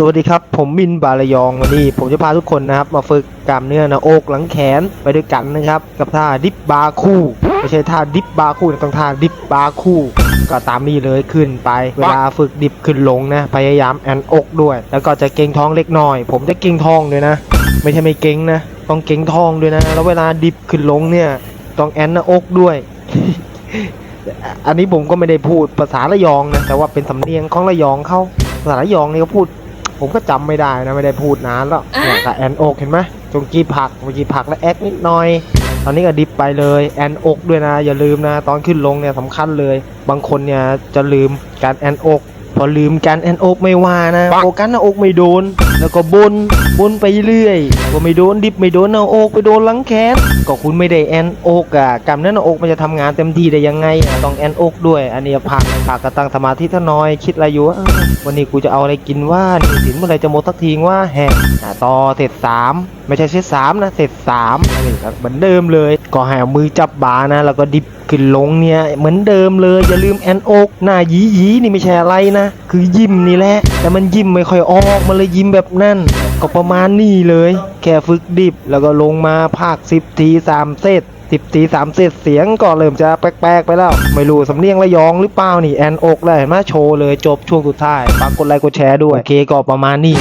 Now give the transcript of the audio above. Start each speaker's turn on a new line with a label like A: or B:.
A: สวัสดีครับ ผมมินบาลยองวันนี้ ผมจะพาทุกคนนะครับ มาฝึกกล้ามเนื้อหน้าอกหลังแขนไปด้วยกันนะครับ กับท่าดิฟบาคู่ไม่ใช่ท่าดิฟบาคู่นะต้องท่าดิฟบาคู่ก็ตามนี้เลยขึ้นไป เวลาฝึกดิฟขึ้นลงนะ พยายามแอนอกด้วย แล้วก็จะเก่งท้องเล็กน้อย ผมจะเก่งท้องด้วยนะ ไม่ใช่ไม่เก่งนะต้องเก่งท้องด้วยนะ แล้วเวลาดิฟขึ้นลงเนี่ยต้องแอนหน้าอกด้วยอันนี้ผมก็ไม่ได้พูดภาษาระยองนะแต่ว่าเป็นสำเนียงของระยองเขาภาษาระยองนี่เขาพูด ผมก็จำไม่ได้นะไม่ได้พูดนานแล้วเนี่ยกับแอนอกเห็นไหมตรงจีผักเมื่อกี้ผักและแอคนิดหน่อย ตอนนี้ก็ดิฟไปเลยแอนอกด้วยนะ อย่าลืมนะ ตอนขึ้นลงเนี่ยสำคัญเลย บางคนเนี่ยจะลืมการแอนอกพอลืมการแอนอกไม่ว่านะโฟกัสหน้าอกไม่โดน แล้วก็บนบนไปเรื่อย ก็ไม่โดนดิบไม่โดนหน้าอกไปโดนหลังแขนก็คุณไม่ได้แอนอกอะกล้ามเนื้อหน้าอกมันจะทำงานเต็มที่ได้ยังไง ต้องแอนอกด้วย อันนี้ผักผักกระตังสมาธิท่าน้อยคิดอะไรอยู่ว่าวันนี้กูจะเอาอะไรกินว่านี่สินเมื่อไหรจะหมดสักทีว่าแฮะต่อเสร็จสามไม่ใช่เซตสามนะเสร็จสามนี่ก็เหมือนเดิมเลย ก็ให้เอามือจับบานะ แล้วก็ดิบ ขึ้นลงเนี่ยเหมือนเดิมเลยอย่าลืมแอนอกหน้ายีหยีนี่ไม่ใช่อะไรนะ คือยิ้มนี่แหละแต่มันยิ้มไม่ค่อยออกมันเลยยิ้มแบบนั่น ก็ประมาณนี้เลย แค่ฝึกดิบแล้วก็ลงมาภาคสิบทีสามเซตสิบทีสามเซตเสียงก็เริ่มจะแปลกๆไปแล้ว ไม่รู้สำเนียงระยองหรือเปล่านี่แอนอกเลยเห็นไหมโชว์เลยจบช่วงสุดท้ายฝากกดไลค์กดแชร์ด้วย โอเคก็ประมาณนี้